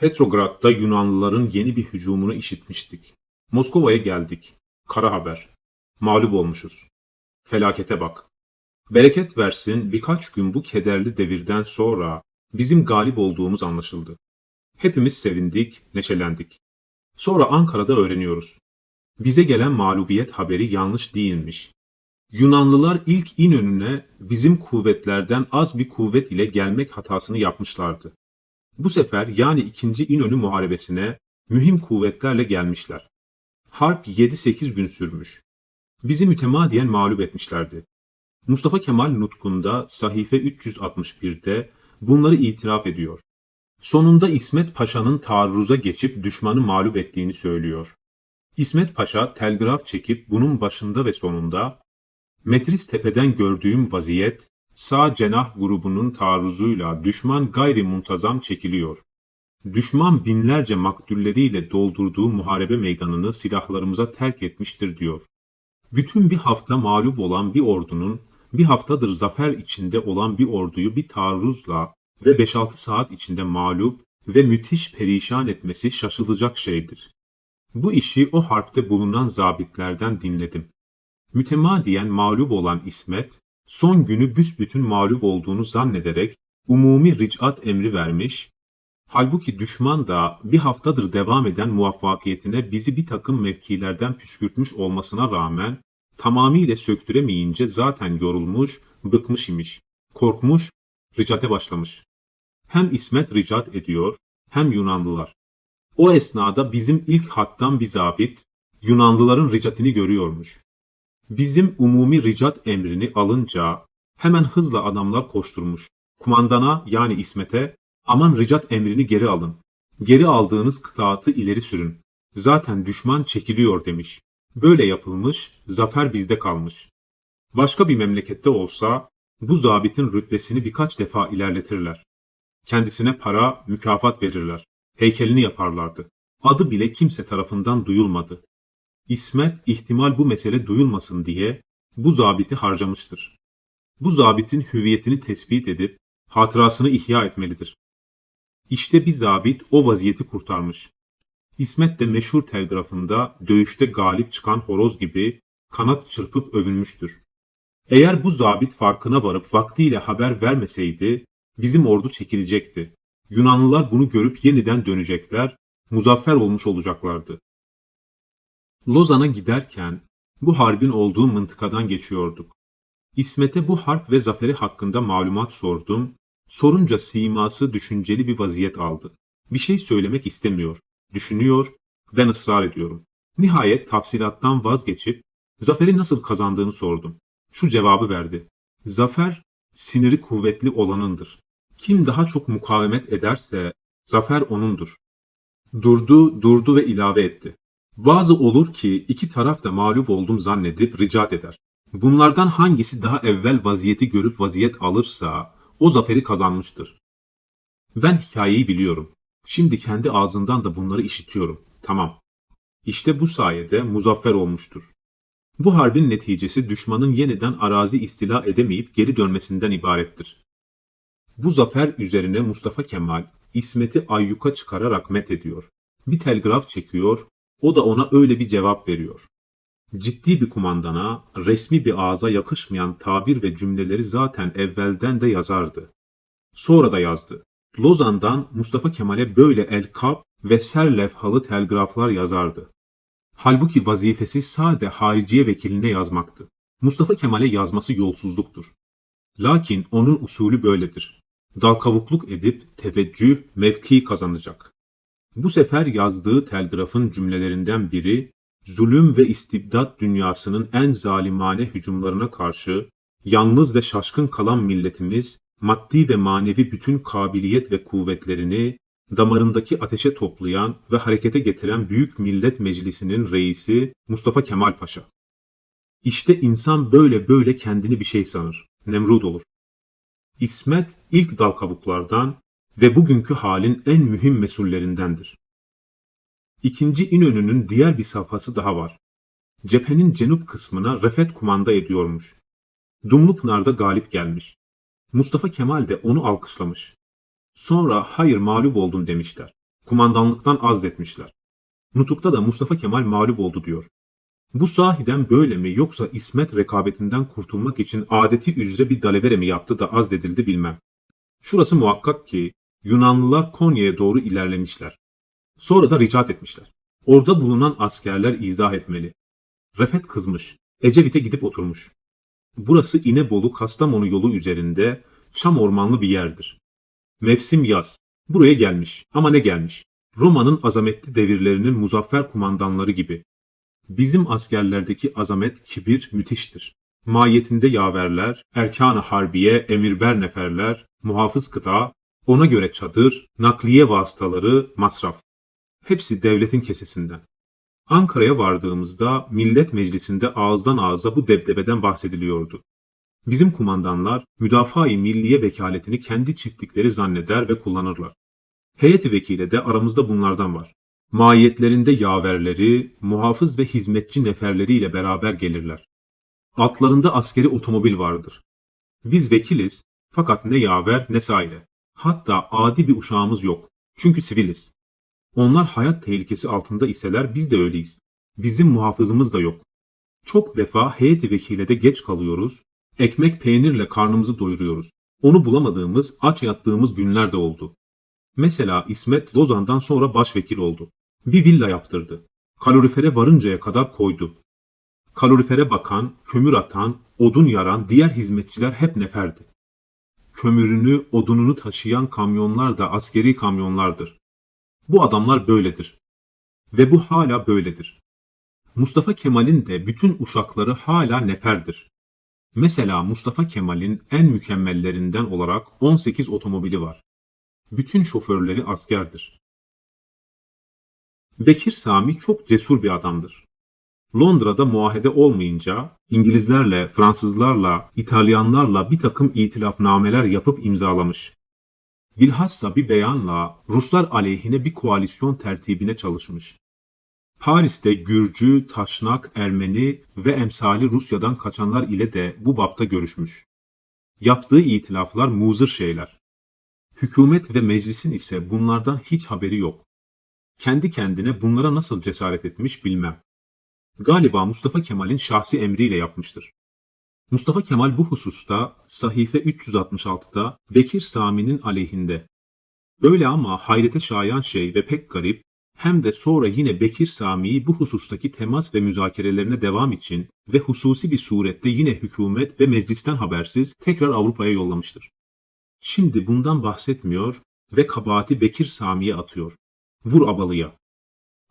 Petrograd'da Yunanlıların yeni bir hücumunu işitmiştik. Moskova'ya geldik. Kara haber. Mağlup olmuşuz. Felakete bak. Bereket versin birkaç gün bu kederli devirden sonra bizim galip olduğumuz anlaşıldı. Hepimiz sevindik, neşelendik. Sonra Ankara'da öğreniyoruz. Bize gelen mağlubiyet haberi yanlış değilmiş. Yunanlılar ilk İnönü'ne bizim kuvvetlerden az bir kuvvet ile gelmek hatasını yapmışlardı. Bu sefer yani 2. İnönü Muharebesi'ne mühim kuvvetlerle gelmişler. Harp 7-8 gün sürmüş. Bizi mütemadiyen mağlup etmişlerdi. Mustafa Kemal Nutku'nda sahife 361'de bunları itiraf ediyor. Sonunda İsmet Paşa'nın taarruza geçip düşmanı mağlup ettiğini söylüyor. İsmet Paşa telgraf çekip bunun başında ve sonunda Metris tepeden gördüğüm vaziyet sağ cenah grubunun taarruzuyla düşman gayri muntazam çekiliyor. Düşman binlerce maktulleriyle doldurduğu muharebe meydanını silahlarımıza terk etmiştir diyor. Bütün bir hafta mağlup olan bir ordunun bir haftadır zafer içinde olan bir orduyu bir taarruzla ve 5-6 saat içinde mağlup ve müthiş perişan etmesi şaşılacak şeydir. Bu işi o harpte bulunan zabitlerden dinledim. Mütemadiyen mağlup olan İsmet, son günü büsbütün mağlup olduğunu zannederek umumi ricat emri vermiş, halbuki düşman da bir haftadır devam eden muvaffakiyetine bizi bir takım mevkilerden püskürtmüş olmasına rağmen tamamıyla söktüremeyince zaten yorulmuş, bıkmış imiş, korkmuş, ricate başlamış. Hem İsmet ricat ediyor, hem Yunanlılar. O esnada bizim ilk hattan bir zabit, Yunanlıların ricatini görüyormuş. Bizim umumi ricat emrini alınca hemen hızla adamlar koşturmuş. Kumandana yani İsmet'e aman ricat emrini geri alın. Geri aldığınız kıtaatı ileri sürün. Zaten düşman çekiliyor demiş. Böyle yapılmış, zafer bizde kalmış. Başka bir memlekette olsa bu zabitin rütbesini birkaç defa ilerletirler. Kendisine para, mükafat verirler. Heykelini yaparlardı. Adı bile kimse tarafından duyulmadı. İsmet ihtimal bu mesele duyulmasın diye bu zabiti harcamıştır. Bu zabitin hüviyetini tespit edip hatırasını ihya etmelidir. İşte bir zabit o vaziyeti kurtarmış. İsmet de meşhur telgrafında dövüşte galip çıkan horoz gibi kanat çırpıp övünmüştür. Eğer bu zabit farkına varıp vaktiyle haber vermeseydi bizim ordu çekilecekti. Yunanlılar bunu görüp yeniden dönecekler, muzaffer olmuş olacaklardı. Lozan'a giderken bu harbin olduğu mıntıkadan geçiyorduk. İsmet'e bu harp ve zaferi hakkında malumat sordum. Sorunca siması düşünceli bir vaziyet aldı. Bir şey söylemek istemiyor. Düşünüyor, ben ısrar ediyorum. Nihayet tafsilattan vazgeçip zaferi nasıl kazandığını sordum. Şu cevabı verdi. Zafer siniri kuvvetli olanındır. Kim daha çok mukavemet ederse zafer onundur. Durdu, durdu ve ilave etti. Bazı olur ki iki taraf da mağlup oldum zannedip ricat eder. Bunlardan hangisi daha evvel vaziyeti görüp vaziyet alırsa o zaferi kazanmıştır. Ben hikayeyi biliyorum. Şimdi kendi ağzından da bunları işitiyorum. Tamam. İşte bu sayede muzaffer olmuştur. Bu harbin neticesi düşmanın yeniden arazi istila edemeyip geri dönmesinden ibarettir. Bu zafer üzerine Mustafa Kemal İsmet'i ayyuka çıkararak met ediyor. Bir telgraf çekiyor, o da ona öyle bir cevap veriyor. Ciddi bir kumandana, resmi bir ağza yakışmayan tabir ve cümleleri zaten evvelden de yazardı. Sonra da yazdı. Lozan'dan Mustafa Kemal'e böyle el-kap ve ser levhalı telgraflar yazardı. Halbuki vazifesi sade hariciye vekiline yazmaktı. Mustafa Kemal'e yazması yolsuzluktur. Lakin onun usulü böyledir. Dalkavukluk edip teveccüh, mevki kazanacak. Bu sefer yazdığı telgrafın cümlelerinden biri, zulüm ve istibdat dünyasının en zalimane hücumlarına karşı, yalnız ve şaşkın kalan milletimiz, maddi ve manevi bütün kabiliyet ve kuvvetlerini, damarındaki ateşe toplayan ve harekete getiren Büyük Millet Meclisi'nin reisi Mustafa Kemal Paşa. İşte insan böyle böyle kendini bir şey sanır, Nemrut olur. İsmet ilk dal kabuklardan ve bugünkü halin en mühim mesullerindendir. İkinci İnönü'nün diğer bir safhası daha var. Cephenin cenup kısmına Refet kumanda ediyormuş. Dumlupınar'da galip gelmiş. Mustafa Kemal de onu alkışlamış. Sonra hayır mağlup oldun demişler. Kumandanlıktan azletmişler. Nutuk'ta da Mustafa Kemal mağlup oldu diyor. Bu sahiden böyle mi yoksa İsmet rekabetinden kurtulmak için adeti üzere bir dalavere mi yaptı da azledildi bilmem. Şurası muhakkak ki Yunanlılar Konya'ya doğru ilerlemişler. Sonra da ricat etmişler. Orada bulunan askerler izah etmeli. Refet kızmış. Ecevit'e gidip oturmuş. Burası İnebolu Kastamonu yolu üzerinde çam ormanlı bir yerdir. Mevsim yaz. Buraya gelmiş ama ne gelmiş? Roma'nın azametli devirlerinin muzaffer kumandanları gibi. Bizim askerlerdeki azamet kibir müthiştir. Mahiyetinde yaverler, erkan-ı harbiye, emirber neferler, muhafız kıta, ona göre çadır, nakliye vasıtaları, masraf. Hepsi devletin kesesinden. Ankara'ya vardığımızda millet meclisinde ağızdan ağza bu debdebeden bahsediliyordu. Bizim kumandanlar müdafaa-i milliye vekaletini kendi çiftlikleri zanneder ve kullanırlar. Heyeti vekile de aramızda bunlardan var. Mahiyetlerinde yaverleri, muhafız ve hizmetçi neferleriyle beraber gelirler. Altlarında askeri otomobil vardır. Biz vekiliz fakat ne yaver ne saire. Hatta adi bir uşağımız yok. Çünkü siviliz. Onlar hayat tehlikesi altında iseler biz de öyleyiz. Bizim muhafızımız da yok. Çok defa heyeti vekilede geç kalıyoruz. Ekmek peynirle karnımızı doyuruyoruz. Onu bulamadığımız, aç yattığımız günler de oldu. Mesela İsmet Lozan'dan sonra başvekil oldu. Bir villa yaptırdı. Kalorifere varıncaya kadar koydu. Kalorifere bakan, kömür atan, odun yaran diğer hizmetçiler hep neferdi. Kömürünü, odununu taşıyan kamyonlar da askeri kamyonlardır. Bu adamlar böyledir. Ve bu hala böyledir. Mustafa Kemal'in de bütün uşakları hala neferdir. Mesela Mustafa Kemal'in en mükemmellerinden olarak 18 otomobili var. Bütün şoförleri askerdir. Bekir Sami çok cesur bir adamdır. Londra'da muahede olmayınca İngilizlerle, Fransızlarla, İtalyanlarla bir takım itilafnameler yapıp imzalamış. Bilhassa bir beyanla Ruslar aleyhine bir koalisyon tertibine çalışmış. Paris'te Gürcü, Taşnak, Ermeni ve emsali Rusya'dan kaçanlar ile de bu bapta görüşmüş. Yaptığı itilaflar muzır şeyler. Hükümet ve meclisin ise bunlardan hiç haberi yok. Kendi kendine bunlara nasıl cesaret etmiş bilmem. Galiba Mustafa Kemal'in şahsi emriyle yapmıştır. Mustafa Kemal bu hususta sahife 366'da Bekir Sami'nin aleyhinde. Böyle ama hayrete şayan şey ve pek garip, hem de sonra yine Bekir Sami'yi bu husustaki temas ve müzakerelerine devam için ve hususi bir surette yine hükümet ve meclisten habersiz tekrar Avrupa'ya yollamıştır. Şimdi bundan bahsetmiyor ve kabahati Bekir Sami'ye atıyor. Vur abalıya.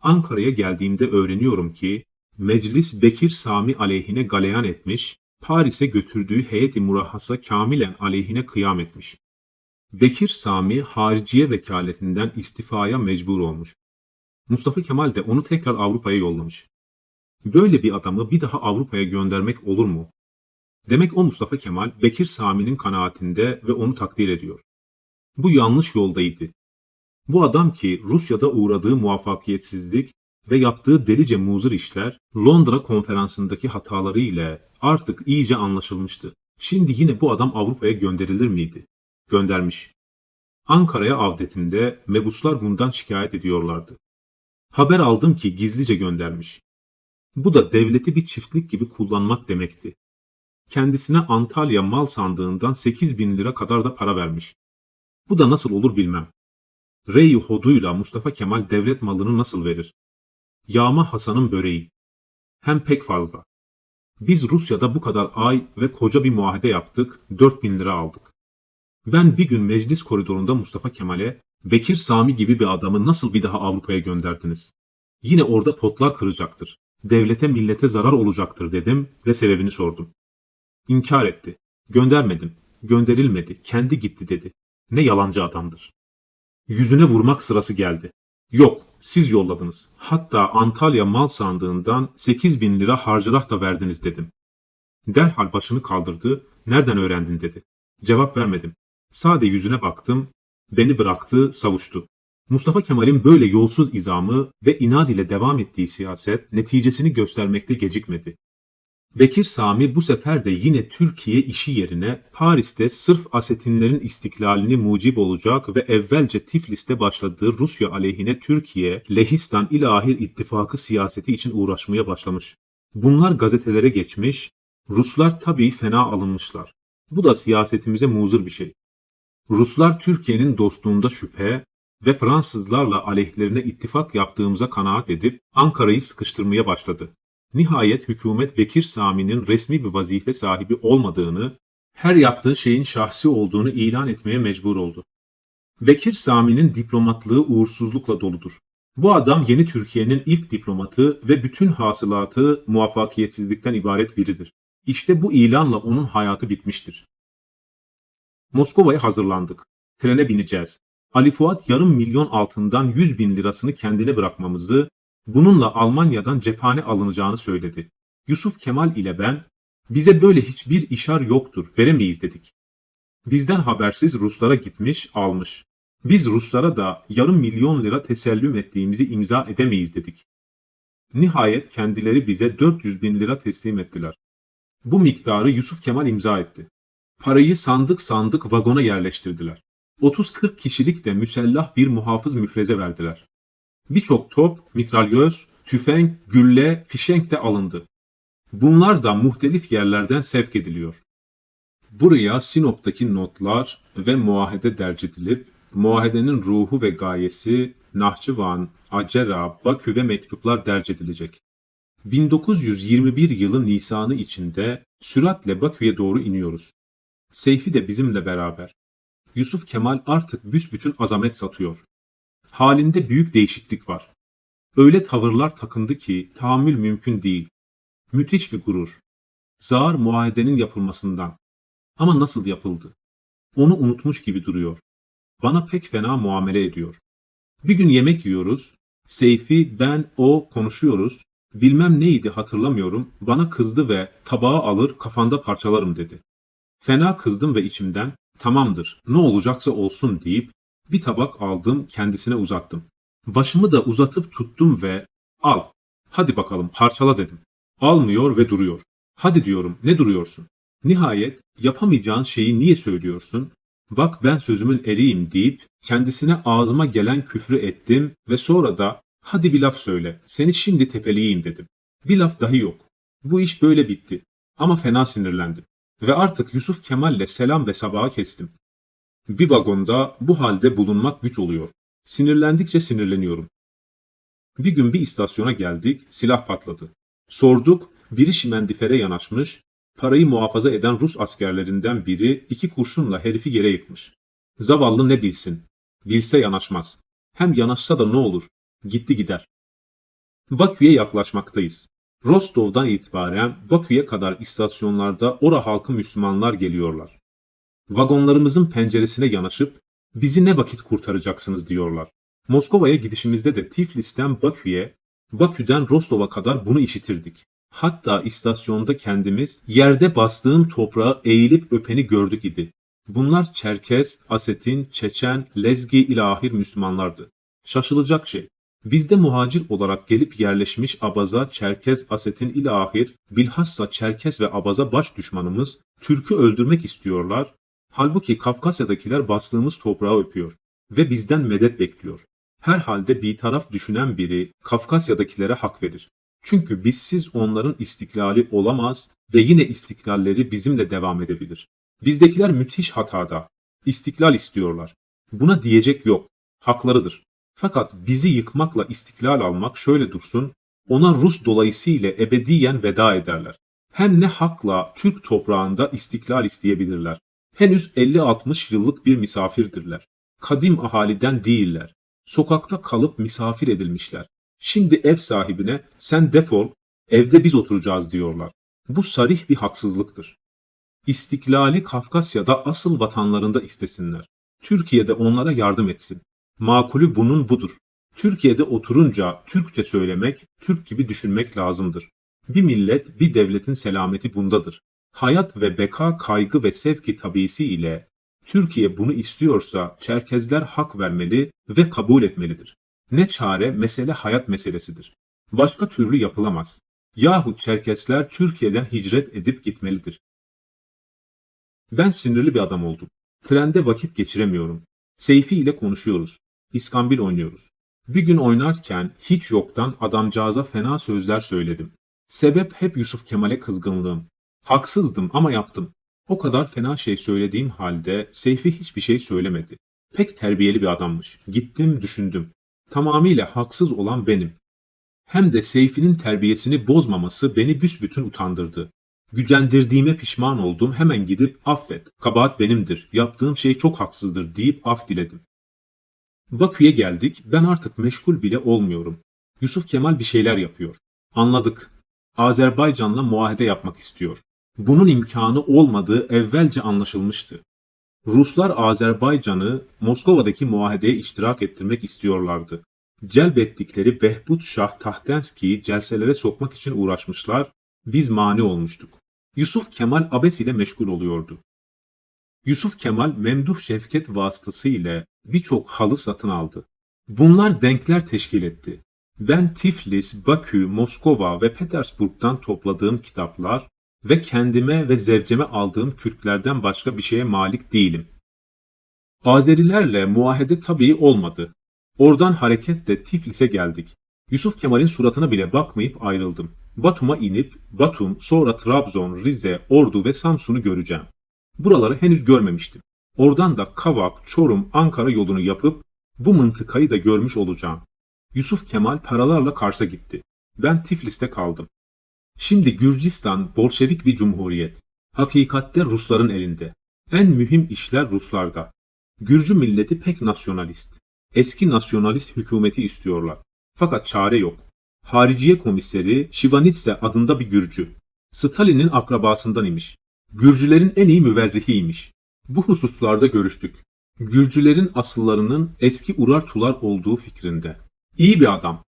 Ankara'ya geldiğimde öğreniyorum ki meclis Bekir Sami aleyhine galeyan etmiş, Paris'e götürdüğü heyeti murahhasa kamilen aleyhine kıyam etmiş. Bekir Sami hariciye vekaletinden istifaya mecbur olmuş. Mustafa Kemal de onu tekrar Avrupa'ya yollamış. Böyle bir adamı bir daha Avrupa'ya göndermek olur mu? Demek o Mustafa Kemal Bekir Sami'nin kanaatinde ve onu takdir ediyor. Bu yanlış yoldaydı. Bu adam ki Rusya'da uğradığı muvaffakiyetsizlik ve yaptığı delice muzır işler Londra konferansındaki hataları ile artık iyice anlaşılmıştı. Şimdi yine bu adam Avrupa'ya gönderilir miydi? Göndermiş. Ankara'ya avdetinde mebuslar bundan şikayet ediyorlardı. Haber aldım ki gizlice göndermiş. Bu da devleti bir çiftlik gibi kullanmak demekti. Kendisine Antalya mal sandığından 8 bin lira kadar da para vermiş. Bu da nasıl olur bilmem. Rey hoduyla Mustafa Kemal devlet malını nasıl verir? Yağma Hasan'ın böreği. Hem pek fazla. Biz Rusya'da bu kadar ay ve koca bir muahede yaptık, 4000 lira aldık. Ben bir gün meclis koridorunda Mustafa Kemal'e, Bekir Sami gibi bir adamı nasıl bir daha Avrupa'ya gönderdiniz? Yine orada potlar kıracaktır. Devlete millete zarar olacaktır dedim ve sebebini sordum. İnkar etti. Göndermedim. Gönderilmedi. Kendi gitti dedi. Ne yalancı adamdır. Yüzüne vurmak sırası geldi. Yok, siz yolladınız. Hatta Antalya mal sandığından 8 bin lira harcırah da verdiniz dedim. Derhal başını kaldırdı, nereden öğrendin dedi. Cevap vermedim. Sade yüzüne baktım, beni bıraktı, savuştu. Mustafa Kemal'in böyle yolsuz izamı ve inad ile devam ettiği siyaset neticesini göstermekte gecikmedi. Bekir Sami bu sefer de yine Türkiye işi yerine Paris'te sırf Asetinlerin istiklalini mucip olacak ve evvelce Tiflis'te başladığı Rusya aleyhine Türkiye, Lehistan ilahir ittifakı siyaseti için uğraşmaya başlamış. Bunlar gazetelere geçmiş, Ruslar tabii fena alınmışlar. Bu da siyasetimize muzır bir şey. Ruslar Türkiye'nin dostluğunda şüphe ve Fransızlarla aleyhlerine ittifak yaptığımıza kanaat edip Ankara'yı sıkıştırmaya başladı. Nihayet hükümet Bekir Sami'nin resmi bir vazife sahibi olmadığını, her yaptığı şeyin şahsi olduğunu ilan etmeye mecbur oldu. Bekir Sami'nin diplomatlığı uğursuzlukla doludur. Bu adam yeni Türkiye'nin ilk diplomatı ve bütün hasılatı muvaffakiyetsizlikten ibaret biridir. İşte bu ilanla onun hayatı bitmiştir. Moskova'ya hazırlandık. Trene bineceğiz. Ali Fuat yarım milyon altından 100 bin lirasını kendine bırakmamızı, bununla Almanya'dan cephane alınacağını söyledi. Yusuf Kemal ile ben, bize böyle hiçbir işar yoktur, veremeyiz dedik. Bizden habersiz Ruslara gitmiş, almış. Biz Ruslara da yarım milyon lira tesellüm ettiğimizi imza edemeyiz dedik. Nihayet kendileri bize 400 bin lira teslim ettiler. Bu miktarı Yusuf Kemal imza etti. Parayı sandık sandık vagona yerleştirdiler. 30-40 kişilik de müsellah bir muhafız müfreze verdiler. Birçok top, mitralyöz, tüfek, gülle, fişenk de alındı. Bunlar da muhtelif yerlerden sevk ediliyor. Buraya Sinop'taki notlar ve muahede derc edilip, muahedenin ruhu ve gayesi Nahçıvan, Acera, Bakü ve mektuplar derc edilecek. 1921 yılı Nisan'ı içinde süratle Bakü'ye doğru iniyoruz. Seyfi de bizimle beraber. Yusuf Kemal artık büsbütün azamet satıyor. Halinde büyük değişiklik var. Öyle tavırlar takındı ki tahammül mümkün değil. Müthiş bir gurur. Zar muayedenin yapılmasından. Ama nasıl yapıldı? Onu unutmuş gibi duruyor. Bana pek fena muamele ediyor. Bir gün yemek yiyoruz. Seyfi, ben, o konuşuyoruz. Bilmem neydi hatırlamıyorum. Bana kızdı ve tabağı alır kafanda parçalarım dedi. Fena kızdım ve içimden tamamdır ne olacaksa olsun deyip bir tabak aldım kendisine uzattım. Başımı da uzatıp tuttum ve al hadi bakalım parçala dedim. Almıyor ve duruyor. Hadi diyorum ne duruyorsun? Nihayet yapamayacağın şeyi niye söylüyorsun? Bak ben sözümün eriyim deyip kendisine ağzıma gelen küfrü ettim ve sonra da hadi bir laf söyle seni şimdi tepeleyeyim dedim. Bir laf dahi yok. Bu iş böyle bitti. Ama fena sinirlendim. Ve artık Yusuf Kemal'le selam ve sabaha kestim. Bir vagonda bu halde bulunmak güç oluyor. Sinirlendikçe sinirleniyorum. Bir gün bir istasyona geldik, silah patladı. Sorduk, biri şimendifere yanaşmış, parayı muhafaza eden Rus askerlerinden biri iki kurşunla herifi yere yıkmış. Zavallı ne bilsin, bilse yanaşmaz. Hem yanaşsa da ne olur, gitti gider. Bakü'ye yaklaşmaktayız. Rostov'dan itibaren Bakü'ye kadar istasyonlarda ora halkı Müslümanlar geliyorlar. Vagonlarımızın penceresine yanaşıp bizi ne vakit kurtaracaksınız diyorlar. Moskova'ya gidişimizde de Tiflis'ten Bakü'ye, Bakü'den Rostov'a kadar bunu işitirdik. Hatta istasyonda kendimiz yerde bastığım toprağı eğilip öpeni gördük idi. Bunlar Çerkez, Asetin, Çeçen, Lezgi ilahir Müslümanlardı. Şaşılacak şey. Bizde muhacir olarak gelip yerleşmiş Abaza, Çerkez, Asetin ilahir, bilhassa Çerkez ve Abaza baş düşmanımız Türk'ü öldürmek istiyorlar. Halbuki Kafkasya'dakiler bastığımız toprağı öpüyor ve bizden medet bekliyor. Herhalde bir taraf düşünen biri Kafkasya'dakilere hak verir. Çünkü bizsiz onların istiklali olamaz ve yine istiklalleri bizimle devam edebilir. Bizdekiler müthiş hatada. İstiklal istiyorlar. Buna diyecek yok. Haklarıdır. Fakat bizi yıkmakla istiklal almak şöyle dursun, ona Rus dolayısıyla ebediyen veda ederler. Hem ne hakla Türk toprağında istiklal isteyebilirler. Henüz 50-60 yıllık bir misafirdirler. Kadim ahaliden değiller. Sokakta kalıp misafir edilmişler. Şimdi ev sahibine sen defol, evde biz oturacağız diyorlar. Bu sarih bir haksızlıktır. İstiklali Kafkasya'da asıl vatanlarında istesinler. Türkiye'de onlara yardım etsin. Makulü bunun budur. Türkiye'de oturunca Türkçe söylemek, Türk gibi düşünmek lazımdır. Bir millet, bir devletin selameti bundadır. Hayat ve beka kaygı ve sevki tabisi ile Türkiye bunu istiyorsa Çerkezler hak vermeli ve kabul etmelidir. Ne çare mesele hayat meselesidir. Başka türlü yapılamaz. Yahut Çerkesler Türkiye'den hicret edip gitmelidir. Ben sinirli bir adam oldum. Trende vakit geçiremiyorum. Seyfi ile konuşuyoruz. İskambil oynuyoruz. Bir gün oynarken hiç yoktan adamcağıza fena sözler söyledim. Sebep hep Yusuf Kemal'e kızgınlığım. Haksızdım ama yaptım. O kadar fena şey söylediğim halde Seyfi hiçbir şey söylemedi. Pek terbiyeli bir adammış. Gittim düşündüm. Tamamıyla haksız olan benim. Hem de Seyfi'nin terbiyesini bozmaması beni büsbütün utandırdı. Gücendirdiğime pişman oldum hemen gidip affet, kabahat benimdir, yaptığım şey çok haksızdır deyip af diledim. Bakü'ye geldik, ben artık meşgul bile olmuyorum. Yusuf Kemal bir şeyler yapıyor. Anladık. Azerbaycan'la muahede yapmak istiyor. Bunun imkanı olmadığı evvelce anlaşılmıştı. Ruslar Azerbaycan'ı Moskova'daki muahedeye iştirak ettirmek istiyorlardı. Celbettikleri Behbut Şah Tahtenski'yi celselere sokmak için uğraşmışlar, biz mani olmuştuk. Yusuf Kemal Abes ile meşgul oluyordu. Yusuf Kemal Memduh Şevket vasıtasıyla birçok halı satın aldı. Bunlar denkler teşkil etti. Ben Tiflis, Bakü, Moskova ve Petersburg'dan topladığım kitaplar ve kendime ve zevceme aldığım kürklerden başka bir şeye malik değilim. Azerilerle muahede tabii olmadı. Oradan hareketle Tiflis'e geldik. Yusuf Kemal'in suratına bile bakmayıp ayrıldım. Batum'a inip Batum, sonra Trabzon, Rize, Ordu ve Samsun'u göreceğim. Buraları henüz görmemiştim. Oradan da Kavak, Çorum, Ankara yolunu yapıp bu mıntıkayı da görmüş olacağım. Yusuf Kemal paralarla Kars'a gitti. Ben Tiflis'te kaldım. Şimdi Gürcistan Bolşevik bir cumhuriyet. Hakikatte Rusların elinde. En mühim işler Ruslarda. Gürcü milleti pek nasyonalist. Eski nasyonalist hükümeti istiyorlar. Fakat çare yok. Hariciye komiseri Şivanitse adında bir Gürcü. Stalin'in akrabasından imiş. Gürcülerin en iyi müverrihiymiş. Bu hususlarda görüştük. Gürcülerin asıllarının eski Urartular olduğu fikrinde. İyi bir adam.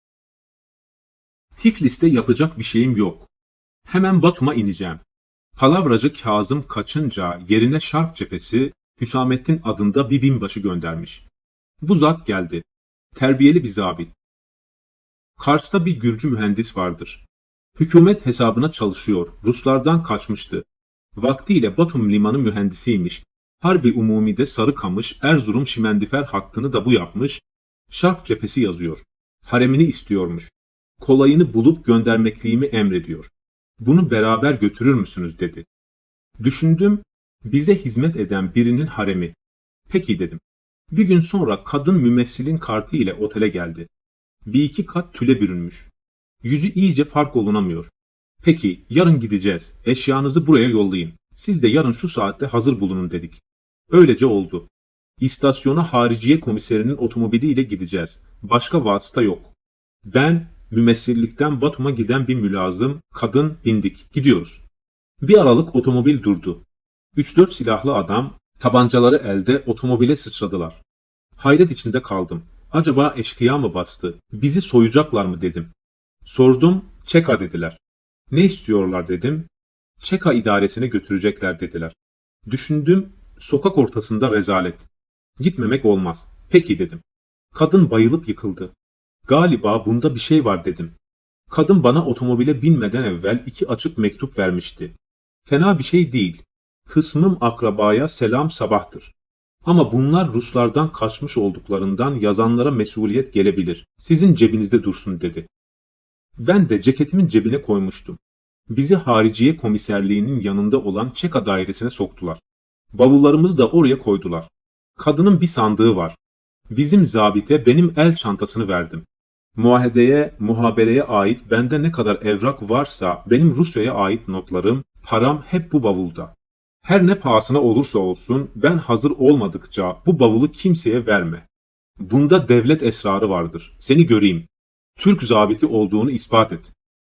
Tiflis'te yapacak bir şeyim yok. Hemen Batum'a ineceğim. Palavracı Kazım kaçınca yerine Şark cephesi Hüsamettin adında bir binbaşı göndermiş. Bu zat geldi. Terbiyeli bir zabit. Kars'ta bir Gürcü mühendis vardır. Hükümet hesabına çalışıyor. Ruslardan kaçmıştı. Vaktiyle Batum limanı mühendisiymiş. Harbi Umumi'de Sarıkamış, Erzurum Şimendifer hattını da bu yapmış. Şark cephesi yazıyor. Haremini istiyormuş. Kolayını bulup göndermekliğimi emrediyor. Bunu beraber götürür müsünüz dedi. Düşündüm, bize hizmet eden birinin haremi. Peki dedim. Bir gün sonra kadın mümessilin kartı ile otele geldi. Bir iki kat tüle bürünmüş. Yüzü iyice fark olunamıyor. Peki yarın gideceğiz. Eşyanızı buraya yollayın. Siz de yarın şu saatte hazır bulunun dedik. Öylece oldu. İstasyona hariciye komiserinin otomobiliyle gideceğiz. Başka vasıta yok. Ben mümessillikten Batum'a giden bir mülazım, kadın bindik. Gidiyoruz. Bir aralık otomobil durdu. 3-4 silahlı adam tabancaları elde otomobile sıçradılar. Hayret içinde kaldım. Acaba eşkıya mı bastı? Bizi soyacaklar mı dedim. Sordum, Çeka dediler. Ne istiyorlar dedim. Çeka idaresine götürecekler dediler. Düşündüm, sokak ortasında rezalet. Gitmemek olmaz. Peki dedim. Kadın bayılıp yıkıldı. Galiba bunda bir şey var dedim. Kadın bana otomobile binmeden evvel iki açık mektup vermişti. Fena bir şey değil. Hısmım akrabaya selam sabahtır. Ama bunlar Ruslardan kaçmış olduklarından yazanlara mesuliyet gelebilir. Sizin cebinizde dursun dedi. Ben de ceketimin cebine koymuştum. Bizi hariciye komiserliğinin yanında olan Çeka dairesine soktular. Bavullarımızı da oraya koydular. Kadının bir sandığı var. Bizim zabite benim el çantasını verdim. Muahedeye, muhabereye ait bende ne kadar evrak varsa benim Rusya'ya ait notlarım, param hep bu bavulda. Her ne pahasına olursa olsun ben hazır olmadıkça bu bavulu kimseye verme. Bunda devlet esrarı vardır. Seni göreyim. Türk zabiti olduğunu ispat et.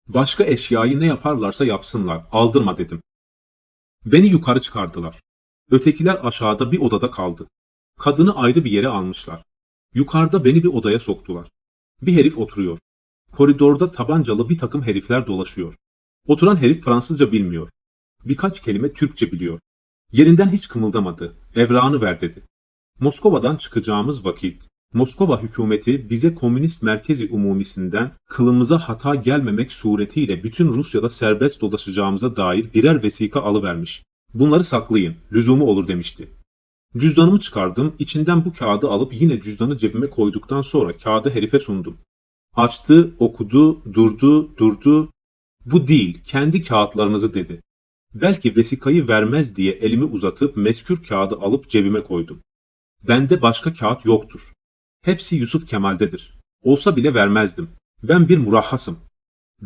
Başka eşyayı ne yaparlarsa yapsınlar. Aldırma dedim. Beni yukarı çıkardılar. Ötekiler aşağıda bir odada kaldı. Kadını ayrı bir yere almışlar. Yukarıda beni bir odaya soktular. Bir herif oturuyor. Koridorda tabancalı bir takım herifler dolaşıyor. Oturan herif Fransızca bilmiyor. Birkaç kelime Türkçe biliyor. Yerinden hiç kımıldamadı. Evrağını ver dedi. Moskova'dan çıkacağımız vakit Moskova hükümeti bize komünist merkezi umumisinden kılımıza hata gelmemek suretiyle bütün Rusya'da serbest dolaşacağımıza dair birer vesika alıvermiş. Bunları saklayın, lüzumu olur demişti. Cüzdanımı çıkardım, içinden bu kağıdı alıp yine cüzdanı cebime koyduktan sonra kağıdı herife sundum. Açtı, okudu, durdu, durdu. Bu değil, kendi kağıtlarınızı dedi. Belki vesikayı vermez diye elimi uzatıp meskür kağıdı alıp cebime koydum. Bende başka kağıt yoktur. Hepsi Yusuf Kemal'dedir. Olsa bile vermezdim. Ben bir murahhasım.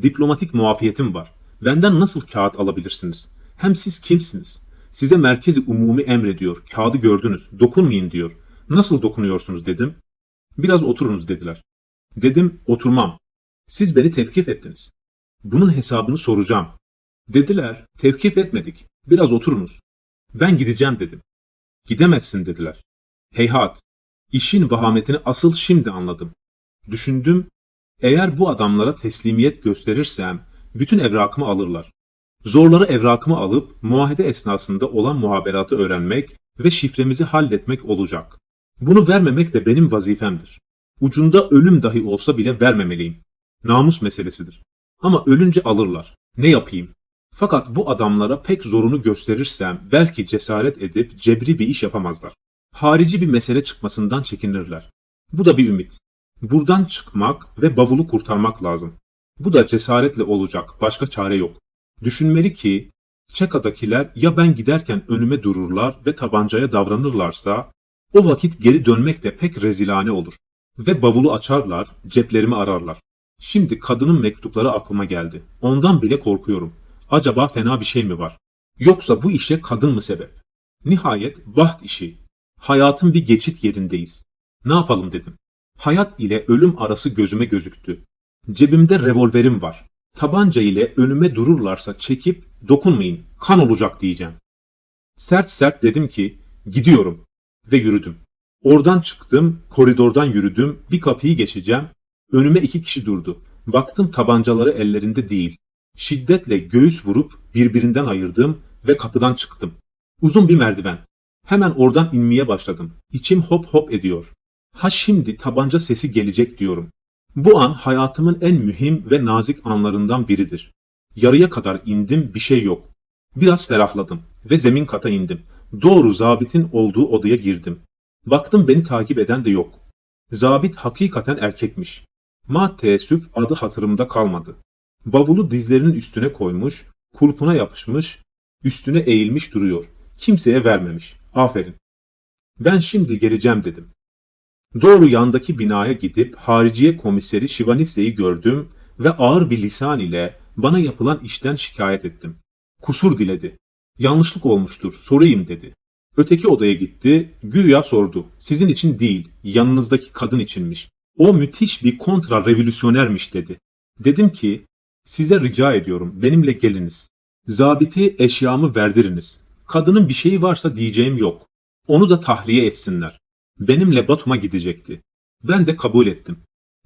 Diplomatik muafiyetim var. Benden nasıl kağıt alabilirsiniz? Hem siz kimsiniz? Size merkezi umumi emrediyor. Kağıdı gördünüz. Dokunmayın diyor. Nasıl dokunuyorsunuz dedim. Biraz oturunuz dediler. Dedim oturmam. Siz beni tevkif ettiniz. Bunun hesabını soracağım. Dediler tevkif etmedik. Biraz oturunuz. Ben gideceğim dedim. Gidemezsin dediler. Heyhat. İşin vahametini asıl şimdi anladım. Düşündüm, eğer bu adamlara teslimiyet gösterirsem bütün evrakımı alırlar. Zorları evrakımı alıp muahede esnasında olan muhaberatı öğrenmek ve şifremizi halletmek olacak. Bunu vermemek de benim vazifemdir. Ucunda ölüm dahi olsa bile vermemeliyim. Namus meselesidir. Ama ölünce alırlar. Ne yapayım? Fakat bu adamlara pek zorunu gösterirsem belki cesaret edip cebri bir iş yapamazlar harici bir mesele çıkmasından çekinirler. Bu da bir ümit. Buradan çıkmak ve bavulu kurtarmak lazım. Bu da cesaretle olacak, başka çare yok. Düşünmeli ki, Çeka'dakiler ya ben giderken önüme dururlar ve tabancaya davranırlarsa, o vakit geri dönmek de pek rezilane olur. Ve bavulu açarlar, ceplerimi ararlar. Şimdi kadının mektupları aklıma geldi. Ondan bile korkuyorum. Acaba fena bir şey mi var? Yoksa bu işe kadın mı sebep? Nihayet baht işi, Hayatın bir geçit yerindeyiz. Ne yapalım dedim. Hayat ile ölüm arası gözüme gözüktü. Cebimde revolverim var. Tabanca ile önüme dururlarsa çekip dokunmayın kan olacak diyeceğim. Sert sert dedim ki gidiyorum ve yürüdüm. Oradan çıktım, koridordan yürüdüm, bir kapıyı geçeceğim. Önüme iki kişi durdu. Baktım tabancaları ellerinde değil. Şiddetle göğüs vurup birbirinden ayırdım ve kapıdan çıktım. Uzun bir merdiven. Hemen oradan inmeye başladım. İçim hop hop ediyor. Ha şimdi tabanca sesi gelecek diyorum. Bu an hayatımın en mühim ve nazik anlarından biridir. Yarıya kadar indim bir şey yok. Biraz ferahladım ve zemin kata indim. Doğru zabitin olduğu odaya girdim. Baktım beni takip eden de yok. Zabit hakikaten erkekmiş. Ma teessüf adı hatırımda kalmadı. Bavulu dizlerinin üstüne koymuş, kulpuna yapışmış, üstüne eğilmiş duruyor. Kimseye vermemiş. Aferin. Ben şimdi geleceğim dedim. Doğru yandaki binaya gidip hariciye komiseri Şivanitse'yi gördüm ve ağır bir lisan ile bana yapılan işten şikayet ettim. Kusur diledi. Yanlışlık olmuştur, sorayım dedi. Öteki odaya gitti, güya sordu. Sizin için değil, yanınızdaki kadın içinmiş. O müthiş bir kontra revolüsyonermiş dedi. Dedim ki, size rica ediyorum, benimle geliniz. Zabiti eşyamı verdiriniz. Kadının bir şeyi varsa diyeceğim yok. Onu da tahliye etsinler. Benimle Batum'a gidecekti. Ben de kabul ettim.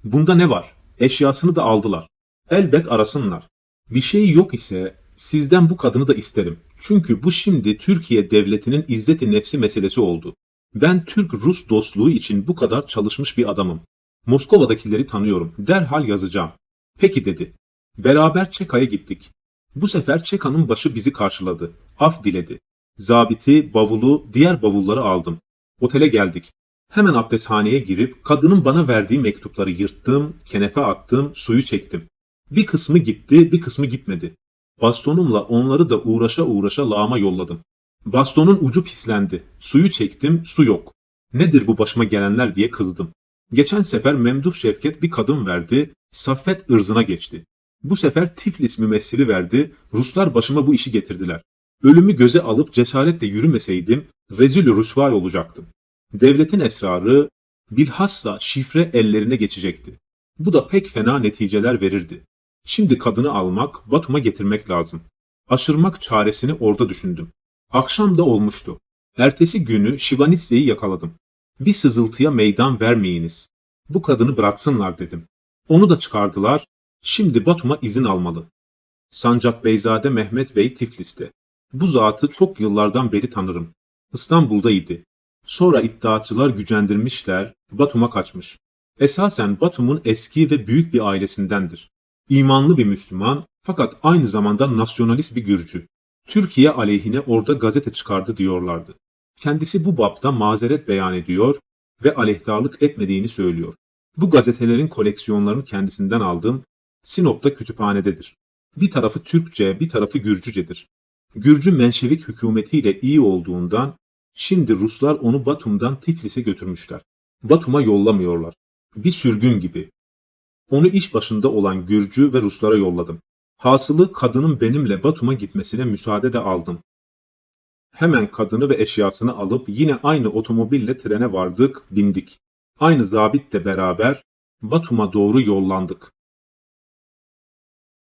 Bunda ne var? Eşyasını da aldılar. Elbet arasınlar. Bir şey yok ise sizden bu kadını da isterim. Çünkü bu şimdi Türkiye devletinin izzeti nefsi meselesi oldu. Ben Türk-Rus dostluğu için bu kadar çalışmış bir adamım. Moskova'dakileri tanıyorum. Derhal yazacağım. Peki dedi. Beraber Çeka'ya gittik. Bu sefer Çeka'nın başı bizi karşıladı. Af diledi. Zabiti, bavulu, diğer bavulları aldım. Otele geldik. Hemen abdesthaneye girip kadının bana verdiği mektupları yırttım, kenefe attım, suyu çektim. Bir kısmı gitti, bir kısmı gitmedi. Bastonumla onları da uğraşa uğraşa lağıma yolladım. Bastonun ucu pislendi. Suyu çektim, su yok. Nedir bu başıma gelenler diye kızdım. Geçen sefer Memduh Şevket bir kadın verdi, Saffet ırzına geçti. Bu sefer Tiflis mümessili verdi, Ruslar başıma bu işi getirdiler. Ölümü göze alıp cesaretle yürümeseydim rezil rüsvay olacaktım. Devletin esrarı bilhassa şifre ellerine geçecekti. Bu da pek fena neticeler verirdi. Şimdi kadını almak, Batum'a getirmek lazım. Aşırmak çaresini orada düşündüm. Akşam da olmuştu. Ertesi günü Şivanitse'yi yakaladım. Bir sızıltıya meydan vermeyiniz. Bu kadını bıraksınlar dedim. Onu da çıkardılar. Şimdi Batum'a izin almalı. Sancak Beyzade Mehmet Bey Tiflis'te. Bu zatı çok yıllardan beri tanırım. İstanbul'da idi. Sonra iddiaçılar gücendirmişler, Batum'a kaçmış. Esasen Batum'un eski ve büyük bir ailesindendir. İmanlı bir Müslüman fakat aynı zamanda nasyonalist bir Gürcü. Türkiye aleyhine orada gazete çıkardı diyorlardı. Kendisi bu bapta mazeret beyan ediyor ve aleyhtarlık etmediğini söylüyor. Bu gazetelerin koleksiyonlarını kendisinden aldım. Sinop'ta kütüphanededir. Bir tarafı Türkçe, bir tarafı Gürcücedir. Gürcü Menşevik hükümetiyle iyi olduğundan şimdi Ruslar onu Batum'dan Tiflis'e götürmüşler. Batum'a yollamıyorlar. Bir sürgün gibi. Onu iş başında olan Gürcü ve Ruslara yolladım. Hasılı kadının benimle Batum'a gitmesine müsaade de aldım. Hemen kadını ve eşyasını alıp yine aynı otomobille trene vardık, bindik. Aynı zabitle beraber Batum'a doğru yollandık.